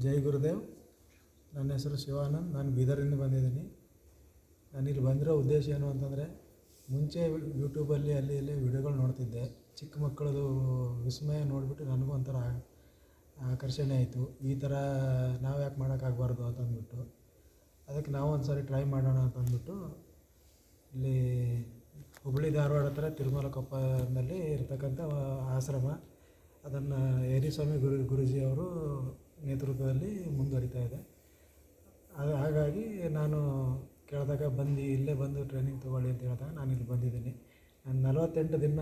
ಜೈ ಗುರುದೇವ್. ನನ್ನ ಹೆಸರು ಶಿವಾನಂದ್. ನಾನು ಬೀದರಿಂದ ಬಂದಿದ್ದೀನಿ. ನಾನು ಇಲ್ಲಿ ಬಂದಿರೋ ಉದ್ದೇಶ ಏನು ಅಂತಂದರೆ, ಮುಂಚೆ ಯೂಟ್ಯೂಬಲ್ಲಿ ಅಲ್ಲಿ, ಇಲ್ಲಿ ವಿಡಿಯೋಗಳು ನೋಡ್ತಿದ್ದೆ. ಚಿಕ್ಕ ಮಕ್ಕಳದು ವಿಸ್ಮಯ ನೋಡಿಬಿಟ್ಟು ನನಗೂ ಒಂಥರ ಆಕರ್ಷಣೆ ಆಯಿತು. ಈ ಥರ ನಾವು ಯಾಕೆ ಮಾಡೋಕ್ಕಾಗಬಾರ್ದು ಅಂತಂದ್ಬಿಟ್ಟು ಅದಕ್ಕೆ ನಾವು ಒಂದು ಸಾರಿ ಟ್ರೈ ಮಾಡೋಣ ಅಂತಂದ್ಬಿಟ್ಟು ಇಲ್ಲಿ ಹುಬ್ಬಳ್ಳಿ ಧಾರವಾಡ ಹತ್ರ ತಿರುಮಲ ಕೊಪ್ಪದಲ್ಲಿ ಇರ್ತಕ್ಕಂಥ ಆಶ್ರಮ. ಅದನ್ನು ಯರಿಸ್ವಾಮಿ ಗುರು, ಗುರೂಜಿ ಅವರು ನೇತೃತ್ವದಲ್ಲಿ ಮುಂದುವರಿತಾ ಇದೆ ಅದು ಹಾಗಾಗಿ ನಾನು ಕೇಳಿದಾಗ ಬಂದು ಇಲ್ಲೇ ಬಂದು ಟ್ರೈನಿಂಗ್ ತೊಗೊಳ್ಳಿ ಅಂತ ಹೇಳಿದಾಗ ನಾನು ಇಲ್ಲಿ ಬಂದಿದ್ದೀನಿ. ನಾನು ನಲವತ್ತೆಂಟು ದಿನ,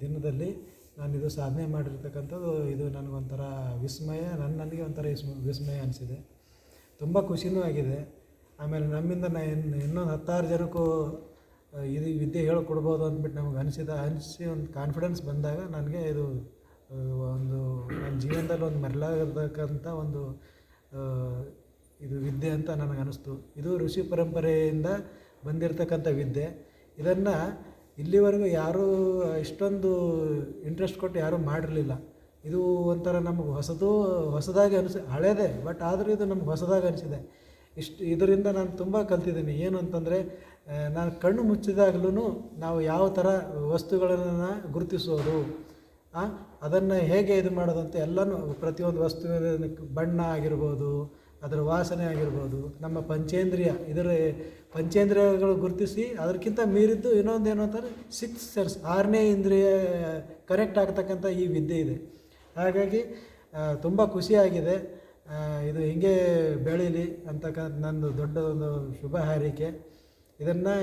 ದಿನದಲ್ಲಿ ನಾನು ಇದು ಸಾಧನೆ ಮಾಡಿರ್ತಕ್ಕಂಥದ್ದು ಇದು ನನಗೊಂಥರ ವಿಸ್ಮಯ ನನ್ನ ನನಗೆ ಒಂಥರ ವಿಸ್ಮ, ವಿಸ್ಮಯ ಅನಿಸಿದೆ. ತುಂಬ ಖುಷಿನೂ ಆಗಿದೆ. ಆಮೇಲೆ ನಮ್ಮಿಂದ ನಾ ಇನ್ನು ಇನ್ನೊಂದು ಹತ್ತಾರು ಜನಕ್ಕೂ ಇದು ವಿದ್ಯೆ ಹೇಳ್ಕೊಡ್ಬೋದು ಅಂದ್ಬಿಟ್ಟು ನಮಗೆ ಅನಿಸಿದ, ಅನಿಸಿ ಒಂದು ಕಾನ್ಫಿಡೆನ್ಸ್ ಬಂದಾಗ ನನಗೆ ಇದು ಒಂದು ನನ್ನ ಜೀವನದಲ್ಲಿ ಒಂದು ಮರೆಲಾಗತಕ್ಕಂಥ ಒಂದು ಇದು ವಿದ್ಯೆ ಅಂತ ನನಗೆ ಅನ್ನಿಸ್ತು ಇದು ಋಷಿ ಪರಂಪರೆಯಿಂದ ಬಂದಿರತಕ್ಕಂಥ ವಿದ್ಯೆ. ಇದನ್ನು ಇಲ್ಲಿವರೆಗೂ ಯಾರೂ ಇಷ್ಟೊಂದು ಇಂಟ್ರೆಸ್ಟ್ ಕೊಟ್ಟು ಯಾರೂ ಮಾಡಿರಲಿಲ್ಲ. ಇದು ಒಂಥರ ನಮಗೆ ಹೊಸದು, ಹೊಸದಾಗಿ ಅನಿಸಿ, ಹಳೇದೇ ಬಟ್ ಆದರೂ ಇದು ನಮ್ಗೆ ಹೊಸದಾಗಿ ಅನಿಸಿದೆ. ಇಷ್ಟು, ಇದರಿಂದ ನಾನು ತುಂಬ ಕಲ್ತಿದ್ದೀನಿ. ಏನು ಅಂತಂದರೆ ನಾನು ಕಣ್ಣು ಮುಚ್ಚಿದಾಗಲೂ ನಾವು ಯಾವ ಥರ ವಸ್ತುಗಳನ್ನು ಗುರುತಿಸೋದು ಅದನ್ನು ಹೇಗೆ ಇದು ಮಾಡೋದು ಅಂತ ಎಲ್ಲನೂ ಪ್ರತಿಯೊಂದು ವಸ್ತುವಿನ ಬಣ್ಣ ಆಗಿರ್ಬೋದು ಅದರ ವಾಸನೆ ಆಗಿರ್ಬೋದು, ನಮ್ಮ ಪಂಚೇಂದ್ರಿಯ, ಇದರ ಪಂಚೇಂದ್ರಿಯಗಳು ಗುರುತಿಸಿ ಅದಕ್ಕಿಂತ ಮೀರಿದ್ದು ಇನ್ನೊಂದು ಏನು ಅಂತಂದರೆ ಸಿಕ್ಸ್ ಸೆನ್ಸ್ ಆರನೇ ಇಂದ್ರಿಯ ಕರೆಕ್ಟ್ ಆಗ್ತಕ್ಕಂಥ ಈ ವಿದ್ಯೆ ಇದೆ. ಹಾಗಾಗಿ ತುಂಬ ಖುಷಿಯಾಗಿದೆ. ಇದು ಹಿಂಗೆ ಬೆಳೀಲಿ ಅಂತಕ್ಕಂಥ ನಂದು ದೊಡ್ಡ ಒಂದು ಶುಭ ಹಾರೈಕೆ. ಇದನ್ನು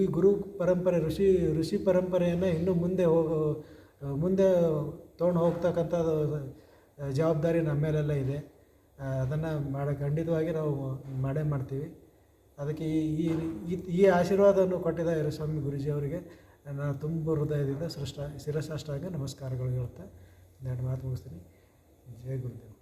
ಈ ಗುರು ಪರಂಪರೆ, ಋಷಿ ಋಷಿ ಪರಂಪರೆಯನ್ನು ಇನ್ನೂ ಮುಂದೆ ಹೋಗೋ, ಮುಂದೆ ತೊಗೊಂಡು ಹೋಗ್ತಕ್ಕಂಥ ಜವಾಬ್ದಾರಿ ನಮ್ಮ ಮೇಲೆಲ್ಲ ಇದೆ. ಅದನ್ನು ಮಾಡೋ, ಖಂಡಿತವಾಗಿ ನಾವು ಮಾಡೇ ಮಾಡ್ತೀವಿ. ಅದಕ್ಕೆ ಈ, ಈ- ಈ ಆಶೀರ್ವಾದವನ್ನು ಕೊಟ್ಟಿದ್ದಾರೆ ಸ್ವಾಮಿ ಗುರುಜಿ ಅವರಿಗೆ ನಾನು ತುಂಬ ಹೃದಯದಿಂದ ಸೃಷ್ಟ, ಶಿರಸಾಷ್ಟಾಂಗ ನಮಸ್ಕಾರಗಳು ಹೇಳುತ್ತಾ ಎರಡು ಮಾತು ಮುಗಿಸ್ತೀನಿ. ಜಯ ಗುರುದೇವ್.